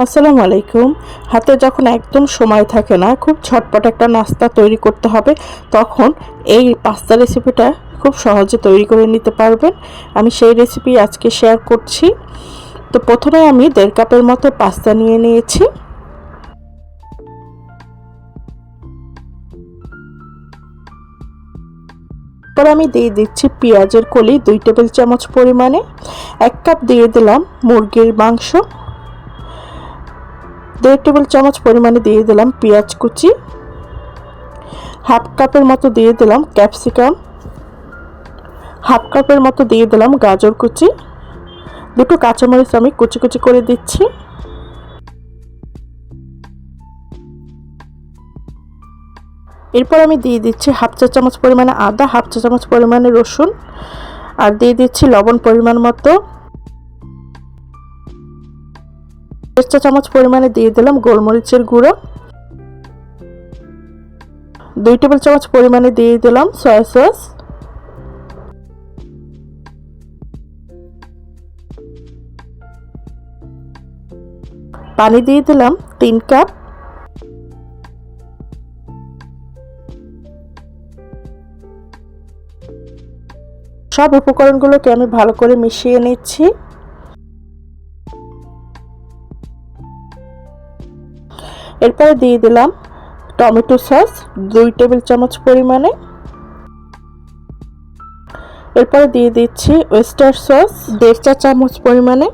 আসসালামু আলাইকুম। হাতে যখন একদম সময় থাকে না, খুব ঝটপট একটা নাস্তা তৈরি করতে হবে, তখন এই পাস্তা রেসিপিটা খুব সহজে তৈরি করে নিতে পারবেন। আমি সেই রেসিপি আজকে শেয়ার করছি। তো প্রথমে আমি দেড় কাপের মতো পাস্তা নিয়ে নিয়েছি। এরপর আমি দিয়ে দিচ্ছি পেঁয়াজের কলি দুই টেবিল চামচ পরিমাণে। এক কাপ দিয়ে দিলাম মুরগির মাংস। দেড় টেবিল চামচ পরিমাণে দিয়ে দিলাম পেঁয়াজ কুচি। হাফ কাপের মতো দিয়ে দিলাম ক্যাপসিকাম। হাফ কাপের মতো দিয়ে দিলাম গাজর কুচি। দুটো কাঁচামরিচ আমি কুচি কুচি করে দিচ্ছি। এরপর আমি দিয়ে দিচ্ছি হাফ চা চামচ পরিমাণে আদা, হাফ চা চামচ পরিমাণে রসুন। আর দিয়ে দিচ্ছি লবণ পরিমাণ মতো। দেড় চা চামচ পরিমাণে দিয়ে দিলাম গোলমরিচের গুঁড়ো। দুই টেবিল চামচ পরিমাণে দিয়ে দিলাম সয়া সস পানি দিয়ে দিলাম তিন কাপ। সব উপকরণগুলোকে আমি ভালো করে মিশিয়ে নিচ্ছি। এরপরে দিয়ে দিলাম টমেটো সস, দুই টেবিল চামচ পরিমাণে। এরপরে দিয়ে দিচ্ছি ওয়েস্টার সস দেড় চা চামচ পরিমাণে।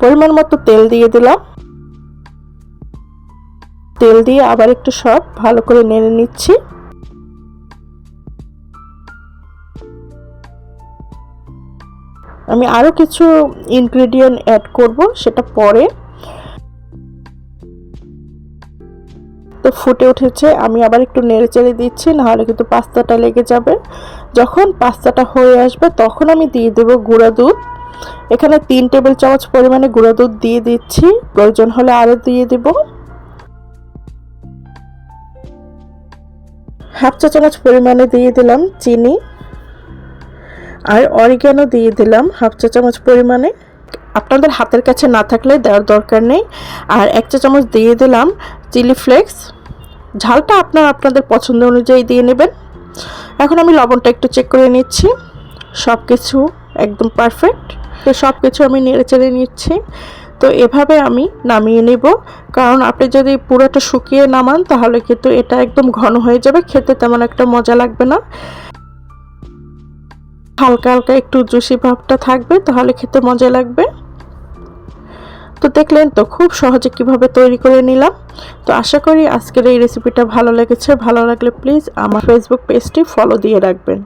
পরিমাণ মতো তেল দিয়ে দিলাম। তেল দিয়ে আবার একটু সব ভালো করে নেড়ে নিচ্ছি। আমি আরও কিছু ইনগ্রেডিয়েন্ট অ্যাড করব, সেটা পরে। তো ফুটে উঠেছে, আমি আবার একটু নেড়ে চেড়ে দিচ্ছি, নাহলে কিন্তু পাস্তাটা লেগে যাবে। যখন পাস্তাটা হয়ে আসবে, তখন আমি দিয়ে দেবো গুঁড়া দুধ। এখানে তিন টেবিল চামচ পরিমাণে গুঁড়া দুধ দিয়ে দিচ্ছি, প্রয়োজন হলে আরও দিয়ে দেব। হাফ চা চামচ পরিমাণে দিয়ে দিলাম চিনি। আর অরিগ্যানো দিয়ে দিলাম হাফ চা চামচ পরিমাণে। আপনাদের হাতের কাছে না থাকলে দেওয়ার দরকার নেই। আর এক চা চামচ দিয়ে দিলাম চিলি ফ্লেক্স। ঝালটা আপনার আপনাদের পছন্দ অনুযায়ী দিয়ে নেবেন। এখন আমি লবণটা একটু চেক করে নিচ্ছি। সব কিছু একদম পারফেক্ট তো সব কিছু আমি নেড়ে চেড়ে নিচ্ছি। তো এভাবে আমি নামিয়ে নেব। কারণ আপনি যদি পুরোটা শুকিয়ে নামান তাহলে কিন্তু এটা একদম ঘন হয়ে যাবে। খেতে তেমন একটা মজা লাগবে না। হালকা হালকা একটু জুসি ভাবটা থাকবে, তাহলে খেতে মজা লাগবে। তো দেখলেন তো, খুব সহজে কীভাবে তৈরি করে নিলাম। তো আশা করি আজকের এই রেসিপিটা ভালো লেগেছে। ভালো লাগলে প্লিজ আমার ফেসবুক পেজটি ফলো দিয়ে রাখবেন।